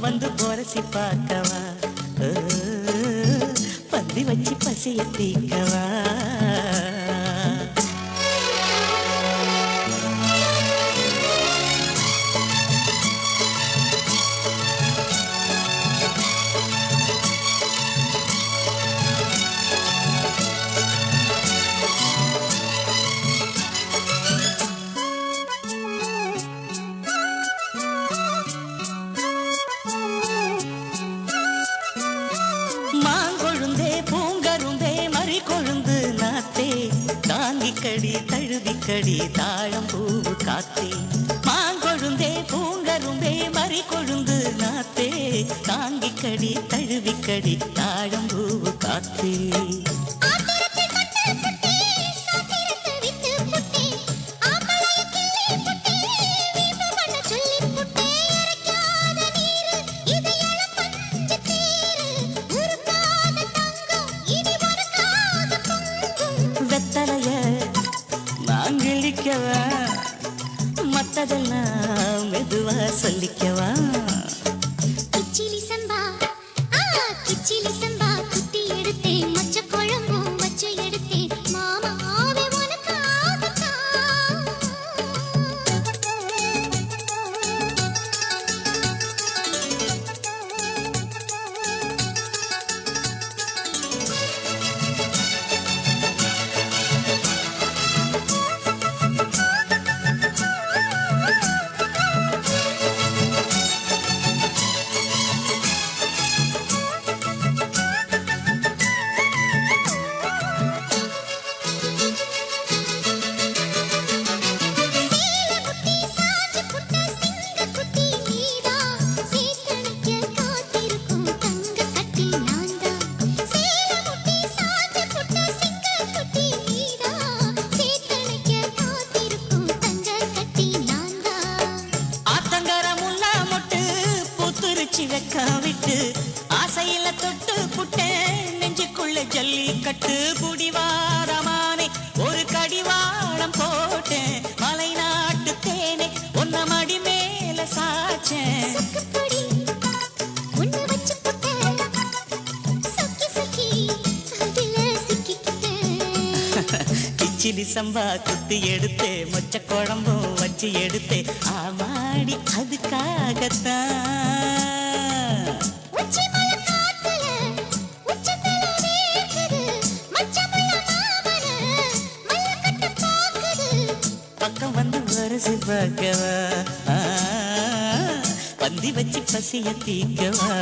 வந்து போரசி பார்க்கவா? பந்தி வச்சு பசிய தீக்கவா? தாங்கிக்கடி தழுவிக்கடி தாழம் பூவு காத்தே. மாங்கொழுந்தே பூங்கரும்பே மறி கொழுந்து நாத்தே. தாங்கிக்கடி தழுவிக்கடி தாழம் பூவு காத்தே. நான் மற்றதெல்லாம் மெதுவா சொல்லிக்கவா? தொட்டு புட்டேன் நெஞ்சுக்குள்ள ஜல்லி கட்டு புடிவாரமானே. ஒரு கடிவாளம் போட்டேன் மலை நாட்டு தேனே ஒன்ன மடி மேல சாச்சேன் கிச்சிலி சம்பா குத்தி எடுத்தே மொச்ச குழம்பும் வச்சு எடுத்தே. ஆமாடி அதுக்காகத்தான். பக்கம் வந்து வரிசை பார்க்கவா? பந்தி வச்சு பசிய தீக்கவா?